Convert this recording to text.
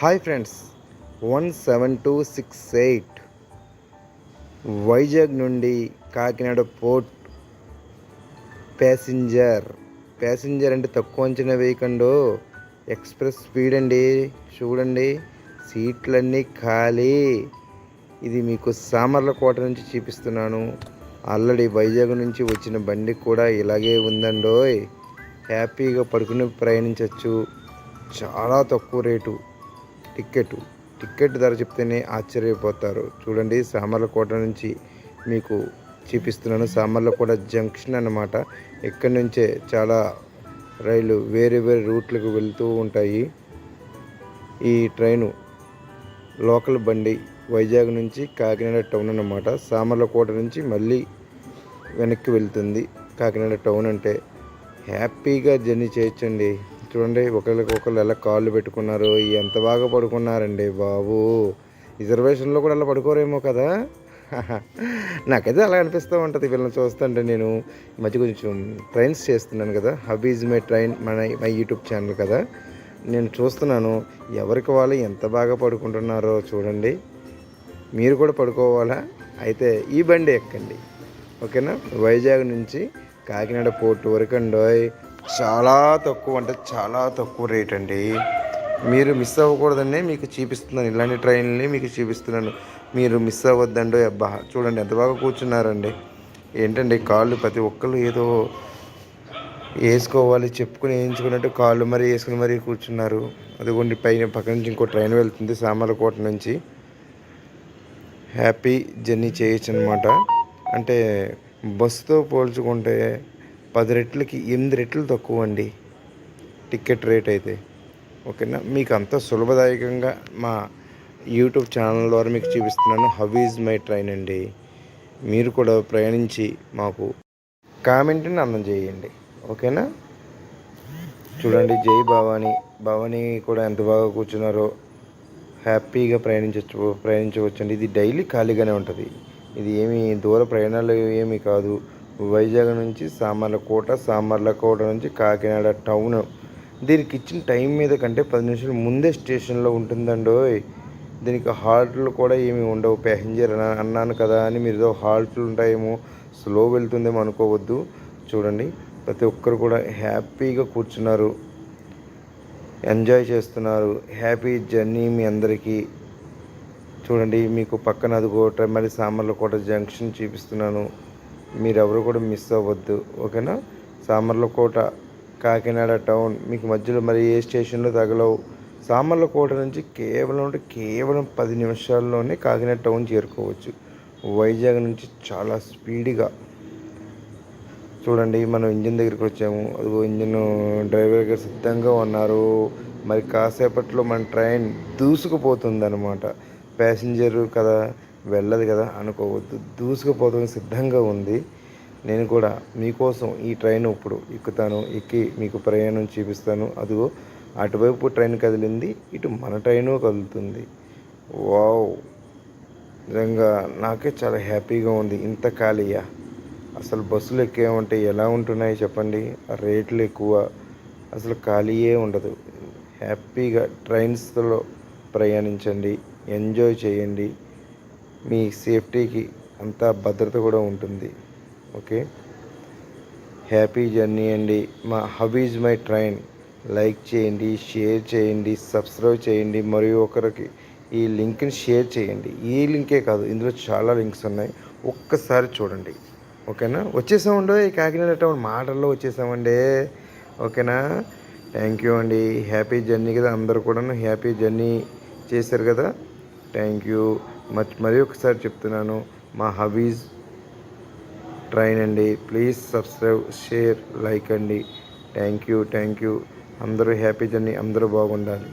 Hi friends one seven two six eight Vizag నుండి Kakinada port passenger. Passenger అంటే తక్కువ అంచనా వేయకండు ఎక్స్ప్రెస్ స్పీడ్ అండి చూడండి సీట్లన్నీ ఖాళీ. ఇది మీకు సామర్లకోట నుంచి చూపిస్తున్నాను. ఆల్రెడీ వైజాగ్ నుంచి వచ్చిన బండి కూడా ఇలాగే ఉందండోయ్. హ్యాపీగా పడుకుని ప్రయాణించవచ్చు చాలా తక్కువ రేటు. టిక్కెట్. టికెట్ ధర చెప్తేనే ఆశ్చర్యపోతారు. చూడండి సామర్లకోట నుంచి మీకు చూపిస్తున్నాను. సామర్లకోట జంక్షన్ అన్నమాట. ఇక్కడి నుంచే చాలా రైలు వేరే వేరే రూట్లకు వెళ్తూ ఉంటాయి. ఈ ట్రైను లోకల్ బండి వైజాగ్ నుంచి కాకినాడ టౌన్ అన్నమాట. సామర్లకోట నుంచి మళ్ళీ వెనక్కి వెళ్తుంది కాకినాడ టౌన్ అంటే హ్యాపీగా జర్నీ చేయొచ్చండి. చూడండి ఒకరికి ఒకరు ఎలా కాళ్ళు పెట్టుకున్నారు ఎంత బాగా పడుకున్నారండి బాబు. రిజర్వేషన్లో కూడా అలా పడుకోరేమో కదా. నాకైతే అలా అనిపిస్తూ ఉంటుంది వీళ్ళని చూస్తుంటే నేను. ఈ మధ్య కొంచెం ట్రైన్స్ చేస్తున్నాను కదా హబీజ్ మై ట్రైన్ మన మై యూట్యూబ్ ఛానల్ కదా. నేను చూస్తున్నాను ఎవరికి వాళ్ళు ఎంత బాగా పడుకుంటున్నారో చూడండి. మీరు కూడా పడుకోవాలా? అయితే ఈ బండి ఎక్కండి. ఓకేనా? వైజాగ్ నుంచి కాకినాడ పోర్ట్ వరకు అండి చాలా తక్కువ అంటే చాలా తక్కువ రేట్ అండి. మీరు మిస్ అవ్వకూడదండి మీకు చూపిస్తున్నాను. ఇలాంటి ట్రైన్లని మీకు చూపిస్తున్నాను. మీరు మిస్ అవ్వద్దండో అబ్బా. చూడండి ఎంత బాగా కూర్చున్నారండి. ఏంటండి కాళ్ళు ప్రతి ఒక్కళ్ళు ఏదో వేసుకోవాలి చెప్పుకుని వేయించుకున్నట్టు కాళ్ళు మరి వేసుకుని మరీ కూర్చున్నారు. అదిగోండి పైన పక్క నుంచి ఇంకో ట్రైన్ వెళ్తుంది సామర్లకోట నుంచి. హ్యాపీ జర్నీ చేయొచ్చు అనమాట అంటే బస్సుతో పోల్చుకుంటే పది రెట్లకి ఎనిమిది రెట్లు తక్కువ అండి టికెట్ రేట్ అయితే. ఓకేనా? మీకు అంత సులభదాయకంగా మా యూట్యూబ్ ఛానల్ ద్వారా మీకు చూపిస్తున్నాను. హవ్ ఈజ్ మై ట్రైన్ అండి. మీరు కూడా ప్రయాణించి మాకు కామెంట్ని అందజేయండి ఓకేనా? చూడండి జై భవానీ. భవానీ కూడా ఎంత బాగా కూర్చున్నారో హ్యాపీగా ప్రయాణించవచ్చు ప్రయాణించవచ్చండి. ఇది డైలీ ఖాళీగానే ఉంటుంది. ఇది ఏమి దూర ప్రయాణాలు ఏమీ కాదు. వైజాగ్ నుంచి సామర్లకోట సామర్లకోట నుంచి కాకినాడ టౌన్. దీనికి ఇచ్చిన టైం మీద కంటే పది నిమిషాలు ముందే స్టేషన్లో ఉంటుందండోయ్. దీనికి హాల్ట్లు కూడా ఏమి ఉండవు. ప్యాసింజర్ అన్నా- అన్నాను కదా అని మీరు ఏదో హాల్ట్లు ఉంటాయేమో. స్లో వెళ్తుందేమో అనుకోవద్దు. చూడండి. ప్రతి ఒక్కరు కూడా హ్యాపీగా కూర్చున్నారు. ఎంజాయ్ చేస్తున్నారు. హ్యాపీ జర్నీ మీ అందరికీ. చూడండి. మీకు పక్కన అదిగోట మరి సామర్లకోట జంక్షన్ చూపిస్తున్నాను. మీరెవరు కూడా మిస్ అవ్వద్దు ఓకేనా? సామర్లకోట కాకినాడ టౌన్ మీకు మధ్యలో మరి ఏ స్టేషన్లో తగలవు? సామర్లకోట నుంచి కేవలం అంటే కేవలం పది నిమిషాల్లోనే కాకినాడ టౌన్ చేరుకోవచ్చు. వైజాగ్ నుంచి చాలా స్పీడ్గా చూడండి మనం ఇంజిన్ దగ్గరికి వచ్చాము. అదిగో ఇంజిన్ డ్రైవర్ గారు సిద్ధంగా ఉన్నారు. మరి కాసేపట్లో మన ట్రైన్ దూసుకుపోతుంది అనమాట ప్యాసింజర్ కదా వెళ్ళదు కదా అనుకోవద్దు. దూసుకుపోతుంది సిద్ధంగా ఉంది. నేను కూడా మీకోసం ఈ ట్రైన్ ఇప్పుడు ఎక్కుతాను ఎక్కి మీకు ప్రయాణం చూపిస్తాను. అదిగో అటువైపు ట్రైన్ కదిలింది ఇటు మన ట్రైను కదులుతుంది. వావ్! నిజంగా నాకే చాలా హ్యాపీగా ఉంది. ఇంత ఖాళీయా? అసలు బస్సులు ఎక్కేమంటే ఎలా ఉంటున్నాయి చెప్పండి? ఆ రేట్లు ఎక్కువ. అసలు ఖాళీయే ఉండదు. హ్యాపీగా ట్రైన్స్లో ప్రయాణించండి ఎంజాయ్ చేయండి. మీ సేఫ్టీకి అంతా భద్రత కూడా ఉంటుంది. ఓకే? హ్యాపీ జర్నీ అండి. మా హబీజ్ మై ట్రైన్. లైక్ చేయండి షేర్ చేయండి సబ్స్క్రైబ్ చేయండి. మరియు ఒకరికి ఈ లింక్ని షేర్ చేయండి. ఈ లింకే కాదు ఇందులో చాలా లింక్స్ ఉన్నాయి. ఒక్కసారి చూడండి. ఓకేనా? వచ్చేసామండి. ఈ కాకినాడ టౌన్ మాటల్లో వచ్చేసామండి. ఓకేనా? థ్యాంక్ యూ అండి. హ్యాపీ జర్నీ కదా. అందరు కూడా హ్యాపీ జర్నీ చేశారు కదా. Thank you. మరి ఒకసారి చెప్తున్నాను మా హబీజ్ ట్రైన్ అండి. ప్లీజ్ సబ్స్క్రైబ్ షేర్ లైక్ అండి. Thank you thank you. అందరూ హ్యాపీ జర్నీ అందరూ బాగుండాలి.